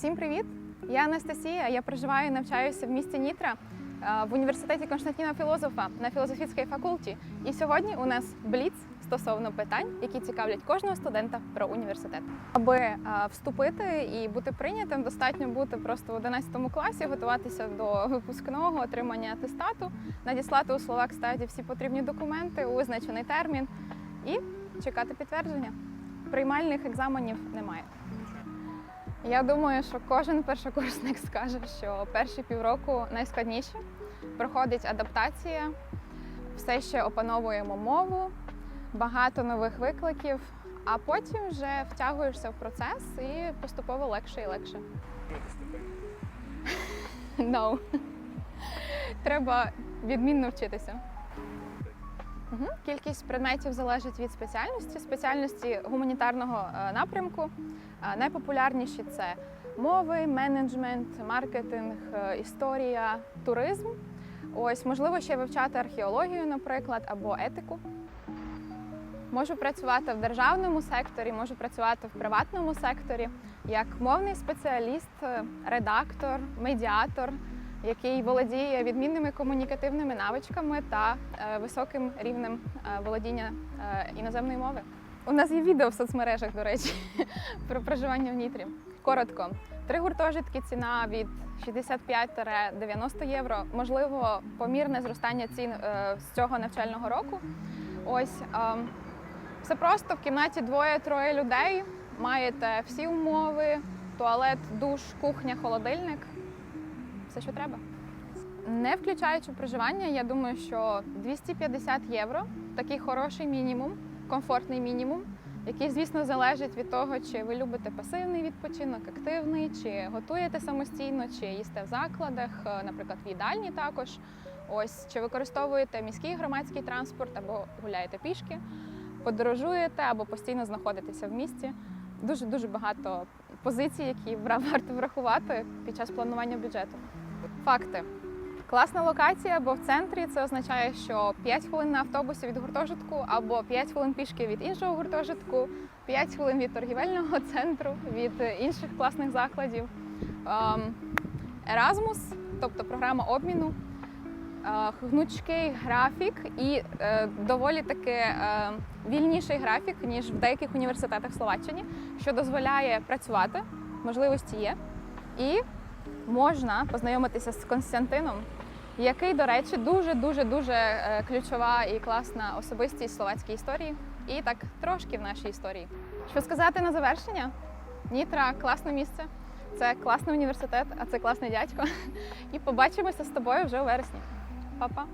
Всім привіт! Я Анастасія. Я проживаю і навчаюся в місті Нітра е, в університеті Константіна Філозофа на філософській факульті. І сьогодні у нас бліц стосовно питань, які цікавлять кожного студента про університет. Аби е, вступити і бути прийнятим, достатньо бути просто в 11 класі, готуватися до випускного, отримання атестату, надіслати у словак стаді всі потрібні документи у визначений термін і чекати підтвердження. Приймальних екзаменів немає. Я думаю, що кожен першокурсник скаже, що перші півроку найскладніші. Проходить адаптація, все ще опановуємо мову, багато нових викликів, а потім вже втягуєшся в процес і поступово легше і легше. No. Треба відмінно вчитися. Мгм. Кількість предметів залежить від спеціальності. Спеціальності гуманітарного е, напрямку е, найпопулярніші це мови, менеджмент, маркетинг, е, історія, туризм. Ось можливо ще вивчати археологію, наприклад, або етику. Можу працювати в державному секторі, можу працювати в приватному секторі як мовний спеціаліст, редактор, медіатор, який володіє відмінними комунікативними навичками та е, високим рівнем е, володіння е, іноземної мови. У нас є відео в соцмережах, до речі, про проживання в Нітрі. Коротко, три гуртожитки ціна від 65-90 євро. Можливо, помірне зростання цін з цього навчального року. Ось ем, все просто в кімнаті двоє-троє людей. Маєте всі умови: туалет, душ, кухня, холодильник. Все, що треба. Не включаючи проживання, я думаю, що 250 євро такий хороший мінімум, комфортний мінімум, який, звісно, залежить від того, чи ви любите пасивний відпочинок, активний, чи готуєте самостійно, чи їсте в закладах, е, наприклад, в їдальні також. Ось чи використовуєте міський громадський транспорт або гуляєте пішки, подорожуєте або постійно знаходитеся в місті. Дуже дуже багато позицій, які варто врахувати під час планування бюджету. Факти. Класна локація, бо в центрі це означає, що 5 хвилин на автобусі від гуртожитку або 5 хвилин пішки від іншого гуртожитку, 5 хвилин від торгівельного центру, від інших класних закладів. Erasmus, тобто програма обміну, е, гнучкий графік і е, доволі таки е, вільніший графік, ніж в деяких університетах в Словаччині, що дозволяє працювати, можливості є. І можна познайомитися з Константином, який, до речі, дуже дуже дуже е, ключова і класна особистість словацької історії, і так трошки в нашій історії. Що сказати на завершення? Нітра класне місце, це класний університет, а це класний дядько. І побачимося з тобою вже у вересні. Па-па!